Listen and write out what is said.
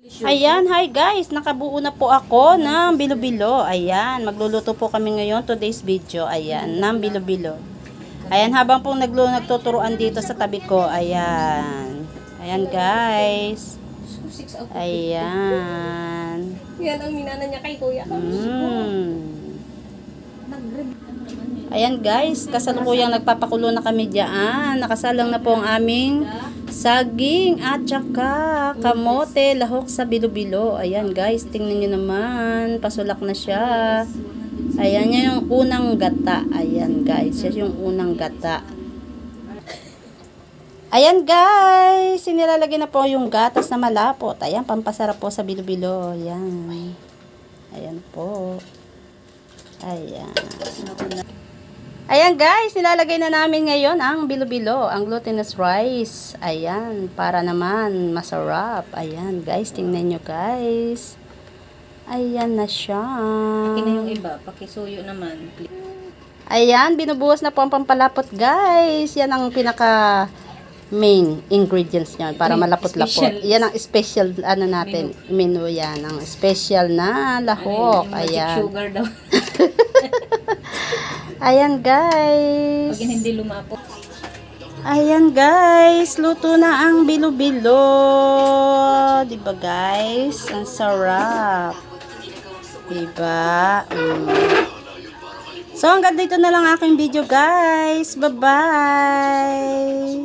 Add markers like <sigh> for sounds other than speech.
Ayan, hi guys. Nakabuo na po ako ng bilo-bilo. Ayan, magluluto po kami ngayon today's video. Ayan, ng bilo-bilo. Ayan, habang pong naglo nagtuturuan dito sa tabi ko. Ayan. Ayan guys. Out. Ayan. Yan ang minana niya kay kuya. Mm. Ayan guys, kasalukuyang nagpapakulo na kami diyan. Nakasalang na po ang aming saging at saka kamote, lahok sa bilo-bilo. Ayan guys, tingnan nyo naman. Pasulak na siya. Ayan, yan yung unang gata. Ayan guys, yan yung unang gata. Ayan guys, sinilalagay na po yung gatas na malapot. Ayan, pampasarap po sa bilo-bilo. Ayan. Ayan po. Ayan. Ayan guys, nilalagay na namin ngayon ang bilo-bilo, ang glutinous rice. Ayan, para naman masarap. Ayan guys, tingnan nyo guys. Ayan na siya. Akin na yung iba. Pakisuyo naman. Ayan, binubuhos na po ang pampalapot guys. Yan ang pinaka main ingredients niyan para malapot-lapot. Yan ang special ano natin, menu, yan. Ang special na lahok. Magic Ayan. sugar daw. <laughs> Ayan guys. Pag hindi lumapot. Ayan guys, luto na ang bilo-bilo. 'Di ba guys? Ang sarap. 'Di ba? Mm. So hanggang dito na lang aking video guys. Bye-bye.